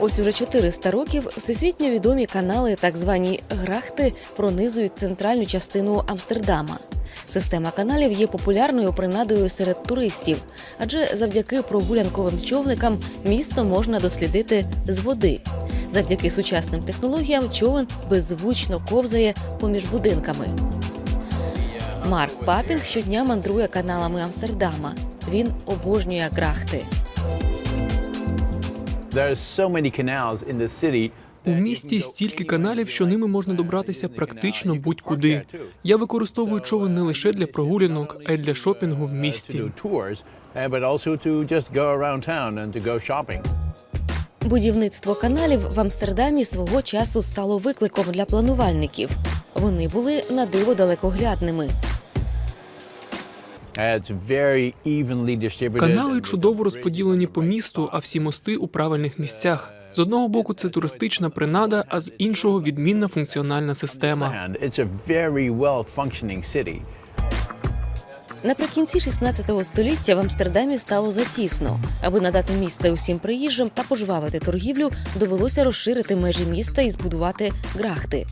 Ось уже 400 років всесвітньо відомі канали, так звані грахти, пронизують центральну частину Амстердама. Система каналів є популярною принадою серед туристів, адже завдяки прогулянковим човникам місто можна дослідити з води. Завдяки сучасним технологіям човен беззвучно ковзає поміж будинками. Марк Папінг щодня мандрує каналами Амстердама. Він обожнює грахти. У місті стільки каналів, що ними можна добратися практично будь-куди. Я використовую човен не лише для прогулянок, а й для шопінгу в місті. uh. Будівництво каналів в Амстердамі свого часу стало викликом для планувальників. Вони були на диво далекоглядними. Канали чудово розподілені по місту, а всі мости у правильних місцях. З одного боку, це туристична принада, а з іншого відмінна функціональна система. Наприкінці 16 століття в Амстердамі стало затісно. Аби надати місце усім приїжджим та пожвавити торгівлю, довелося розширити межі міста і збудувати грахти.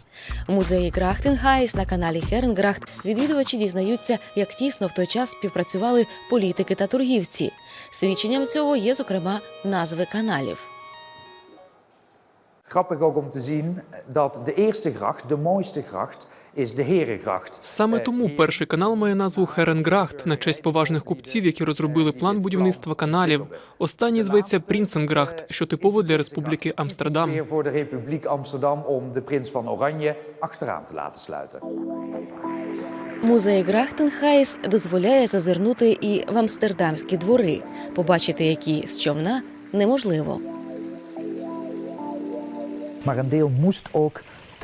У музеї Грахтенгайс на каналі Херенграхт відвідувачі дізнаються, як тісно в той час співпрацювали політики та торгівці. Свідченням цього є, зокрема, назви каналів. Grappig ook om te zien dat de eerste gracht, de mooiste gracht, is de Herengracht. Саме тому перший канал має назву Херенграхт на честь поважних купців, які розробили план будівництва каналів. Останній зветься Прінсенграхт, що типово для Республіки Амстердам. Voor de Republiek Amsterdam om de prins van Oranje achteraan te laten sluiten. Музей Грахтенхайс дозволяє зазирнути і в амстердамські двори, побачити які з човна неможливо.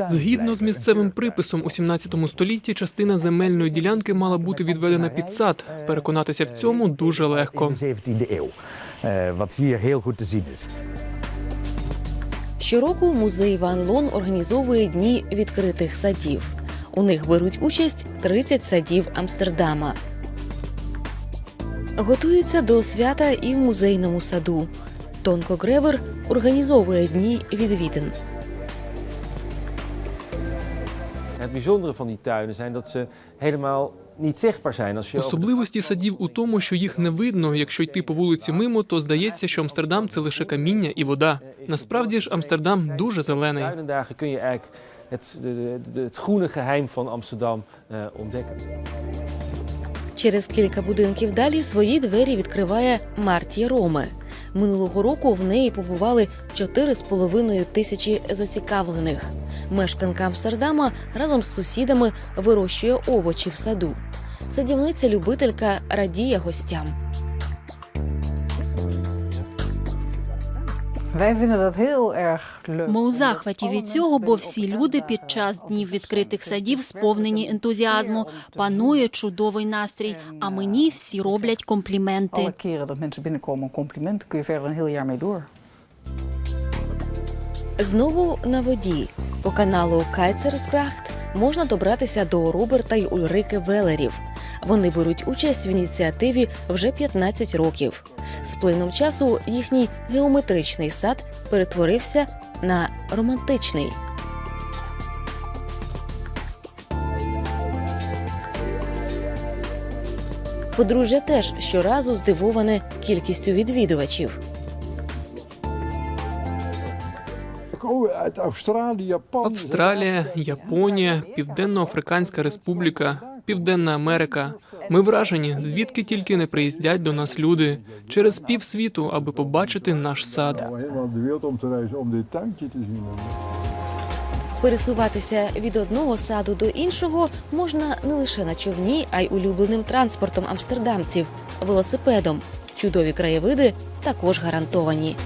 Згідно з місцевим приписом у 17 столітті, частина земельної ділянки мала бути відведена під сад. Переконатися в цьому дуже легко. In de 17e eeuw. Wat hier heel goed te zien is. Щороку музей Ван Лон організовує дні відкритих садів. У них беруть участь 30 садів Амстердама. Готуються до свята і в музейному саду. Тонко Гревер організовує дні відвідин. Het bijzondere van die tuinen zijn dat ze helemaal niet zichtbaar zijn. Als je Особливості садів у тому, що їх не видно. Якщо йти по вулиці мимо, то здається, що Амстердам це лише каміння і вода. Насправді ж Амстердам дуже зелений. tuinendagen kun je eigenlijk het, de, de- het groene geheim van Amsterdam eh, ontdekken. Через кілька будинків далі свої двері відкриває Мартія Роме. Минулого року в неї побували 4,5 тисячі зацікавлених. Мешканка Амстердама разом з сусідами вирощує овочі в саду. Садівниця-любителька радіє гостям. Ми у захваті від цього, бо всі люди під час днів відкритих садів сповнені ентузіазму. Панує чудовий настрій. А мені всі роблять компліменти. Знову на воді. По каналу Кайцерскрахт можна добратися до Роберта й Ульрики Велерів. Вони беруть участь в ініціативі вже 15 років. З плином часу їхній геометричний сад перетворився на романтичний. Подружжя теж щоразу здивоване кількістю відвідувачів. Австралія, Японія, Південно-Африканська Республіка, Південна Америка. Ми вражені, звідки тільки не приїздять до нас люди через півсвіту, аби побачити наш сад. Пересуватися від одного саду до іншого можна не лише на човні, а й улюбленим транспортом амстердамців велосипедом. Чудові краєвиди також гарантовані.